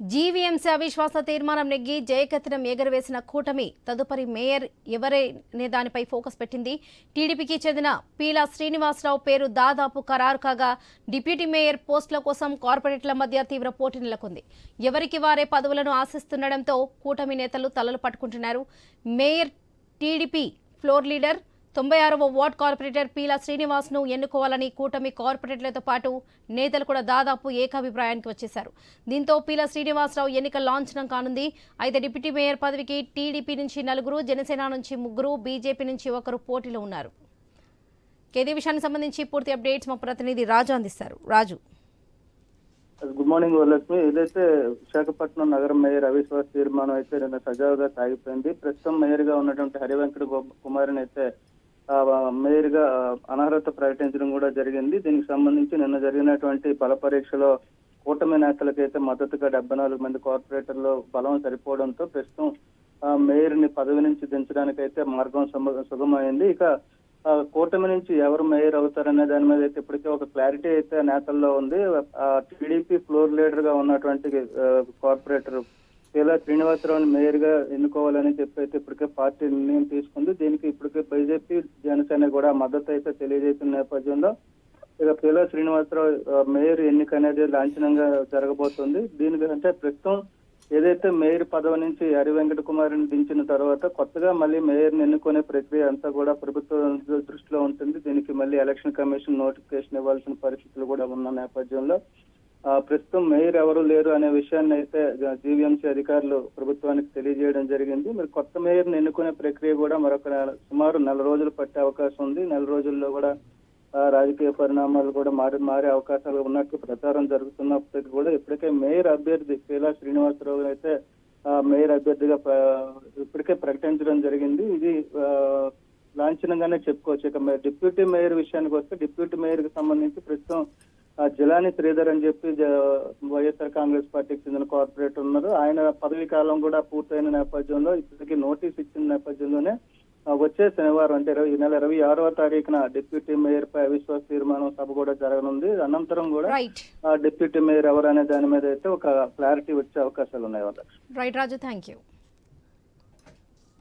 GVMC అవిశ్వాస తీర్మానం నెగ్గి జయకత్నం ఎగరవేసిన కూటమి తదుపరి మేయర్ ఎవరనే దానిపై ఫోకస్ పెట్టింది. టీడీపీకి చెందిన పీలా శ్రీనివాసరావు పేరు దాదాపు ఖరారు కాగా డిప్యూటీ మేయర్ పోస్టుల కోసం కార్పొరేట్ల మధ్య తీవ్ర పోటీ నెలకొంది. ఎవరికి వారే పదవులను ఆశిస్తుండటంతో కూటమి నేతలు తలలు పట్టుకుంటున్నారు. మేయర్ టీడీపీ ఫ్లోర్ లీడర్ తొంభై ఆరవ వార్డ్ కార్పొరేటర్ పీలా శ్రీనివాస్ను ఎన్నుకోవాలని కూటమి కార్పొరేటర్లతో పాటు నేతలు కూడా దాదాపు ఏకాభిప్రాయానికి వచ్చేశారు. దీంతో పీలా శ్రీనివాసరావు ఎన్నిక లాంఛనం కానుంది. అయితే డిప్యూటీ మేయర్ పదవికి టీడీపీ నుంచి నలుగురు జనసేన నుంచి ముగ్గురు బీజేపీ నుంచి ఒకరు పోటీలో ఉన్నారు. కేదీ విషయానికి సంబంధించి పూర్తి అప్డేట్స్ మా ప్రతినిధి రాజు అందిస్తారు. రాజు. Good morning Varalakshmi. ఏదైతే విశాఖపట్నం నగరం మేయర్ అవిశ్వాస తీర్మానం అయితే నిన్న సజావుగా సాగిపోయింది. ప్రస్తుతం మేయర్గా ఉన్నటువంటి హరివెంకట కుమారుని అయితే ఆ, అనర్హత ప్రకటించడం కూడా జరిగింది. దీనికి సంబంధించి నిన్న జరిగినటువంటి బల పరీక్షలో కూటమి నేతలకైతే మద్దతుగా డెబ్బై నాలుగు మంది కార్పొరేటర్లు బలం సరిపోవడంతో ప్రస్తుతం ఆ, మేయర్ని పదవి నుంచి దించడానికైతే మార్గం సుమ- ఇక ఆ, కూటమి నుంచి ఎవరు మేయర్ అవుతారనే దాని మీద అయితే ఇప్పటికే ఒక క్లారిటీ అయితే నేతల్లో ఉంది. ఆ టీడీపీ ఫ్లోర్ లీడర్గా ఉన్నటువంటి కార్పొరేటర్ ఇలా శ్రీనివాసరావుని మేయర్గా ఎన్నుకోవాలని చెప్పి అయితే ఇప్పటికే పార్టీ నిర్ణయం తీసుకుంది. దీనికి ఇప్పటికే బీజేపీ జనసేన కూడా మద్దతు అయితే తెలియజేసిన నేపథ్యంలో ఇక పీలా శ్రీనివాసరావు మేయర్ ఎన్నిక అనేది లాంఛనంగా జరగబోతుంది. దీనికి అంటే ప్రస్తుతం ఏదైతే మేయర్ పదవి నుంచి హరి వెంకట కుమార్ని దించిన తర్వాత కొత్తగా మళ్ళీ మేయర్ని ఎన్నుకునే ప్రక్రియ అంతా కూడా ప్రభుత్వం దృష్టిలో ఉంటుంది. దీనికి మళ్ళీ ఎలక్షన్ కమిషన్ నోటిఫికేషన్ ఇవ్వాల్సిన పరిస్థితులు కూడా ఉన్న నేపథ్యంలో ప్రస్తుతం మేయర్ ఎవరు లేరు అనే విషయాన్ని అయితే జీవీఎంసీ అధికారులు ప్రభుత్వానికి తెలియజేయడం జరిగింది. మరి కొత్త మేయర్ని ఎన్నుకునే ప్రక్రియ కూడా మరొక సుమారు నెల రోజులు పట్టే అవకాశం ఉంది. నెల రోజుల్లో కూడా రాజకీయ పరిణామాలు కూడా మారి మారే అవకాశాలు ఉన్నట్లు ప్రచారం జరుగుతున్నప్పటికీ కూడా ఇప్పటికే మేయర్ అభ్యర్థి పీలా శ్రీనివాసరావు అయితే మేయర్ అభ్యర్థిగా ఇప్పటికే ప్రకటించడం జరిగింది. ఇది లాంఛనంగానే చెప్పుకోవచ్చు. ఇక మే- డిప్యూటీ మేయర్ విషయానికి వస్తే డిప్యూటీ మేయర్కి సంబంధించి ప్రస్తుతం జిలాని శ్రీధర్ అని చెప్పి వైఎస్ఆర్ కాంగ్రెస్ పార్టీకి చెందిన కార్పొరేటర్ ఉన్నారు. ఆయన పదవీ కాలం కూడా పూర్తయిన నేపథ్యంలో ఇప్పటికీ నోటీస్ ఇచ్చిన నేపథ్యంలోనే వచ్చే శనివారం అంటే ఇరవై- ఈ నెల ఇరవై ఆరవ తారీఖున డిప్యూటీ మేయర్ పై అవిశ్వాస తీర్మానం సభ కూడా జరగనుంది. అనంతరం కూడా ఆ డిప్యూటీ మేయర్ ఎవరు అనే దాని మీద అయితే ఒక క్లారిటీ వచ్చే అవకాశాలు ఉన్నాయి రైట్ రాజు థ్యాంక్ యూ